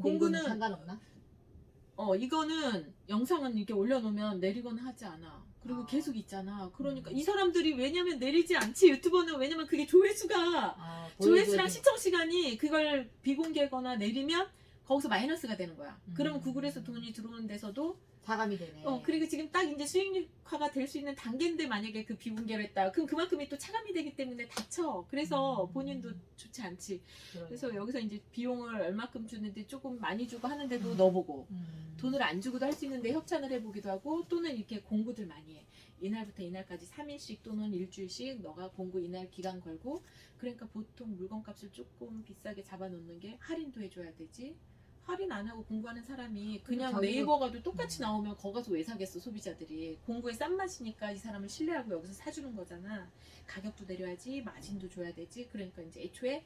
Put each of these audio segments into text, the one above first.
공구는- 상관없나? 어 이거는 영상은 이렇게 올려놓으면 내리거나 하지 않아. 그리고 아. 계속 있잖아. 그러니까 음. 이 사람들이 왜냐면 내리지 않지 유튜버는 왜냐면 그게 조회수가 아, 조회수랑. 시청 시간이 그걸 비공개거나 내리면 거기서 마이너스가 되는 거야. 음. 그러면 구글에서 돈이 들어오는 데서도 자감이 되네. 어 그리고 지금 딱 이제 수익화가 될 수 있는 단계인데 만약에 그 비공개를 했다. 그럼 그만큼이 또 차감이 되기 때문에 다쳐. 그래서 음. 본인도 좋지 않지. 그러네. 그래서 여기서 이제 비용을 얼마큼 주는데 조금 많이 주고 하는데도 음. 넣어보고 음. 돈을 안 주고도 할 수 있는데 협찬을 해보기도 하고 또는 이렇게 공구들 많이 해. 이날부터 이날까지 3일씩 또는 일주일씩 너가 공구 이날 기간 걸고 그러니까 보통 물건값을 조금 비싸게 잡아놓는 게 할인도 해줘야 되지. 할인 안 하고 공부하는 사람이 그냥 네이버 가도 똑같이 음. 나오면 거 가서 왜 사겠어 소비자들이 공구에 싼 맛이니까 이 사람을 신뢰하고 여기서 사주는 거잖아 가격도 내려야지 마진도 줘야 되지 그러니까 이제 애초에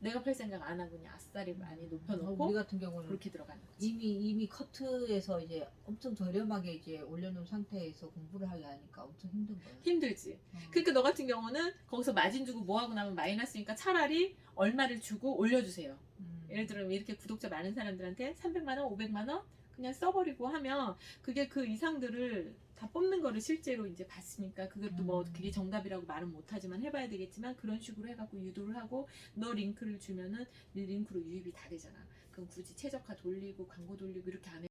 내가 팔 생각 안 하고 그냥 아싸리 많이 어, 높여놓고 우리 같은 경우는 그렇게 들어가는 거지 이미 이미 커트에서 이제 엄청 저렴하게 이제 올려놓은 상태에서 공부를 하려니까 엄청 힘든 거예요. 힘들지 어. 그러니까 너 같은 경우는 거기서 마진 주고 뭐 하고 나면 마이너스니까 차라리 얼마를 주고 올려주세요. 음. 예를 들면 이렇게 구독자 많은 사람들한테 300만 원, 500만 원 그냥 써버리고 하면 그게 그 이상들을 다 뽑는 거를 실제로 이제 봤으니까 그것도 뭐 음. 그게 정답이라고 말은 못하지만 해봐야 되겠지만 그런 식으로 해갖고 유도를 하고 너 링크를 주면은 네 링크로 유입이 다 되잖아. 그럼 굳이 최저가 돌리고 광고 돌리고 이렇게 안 해.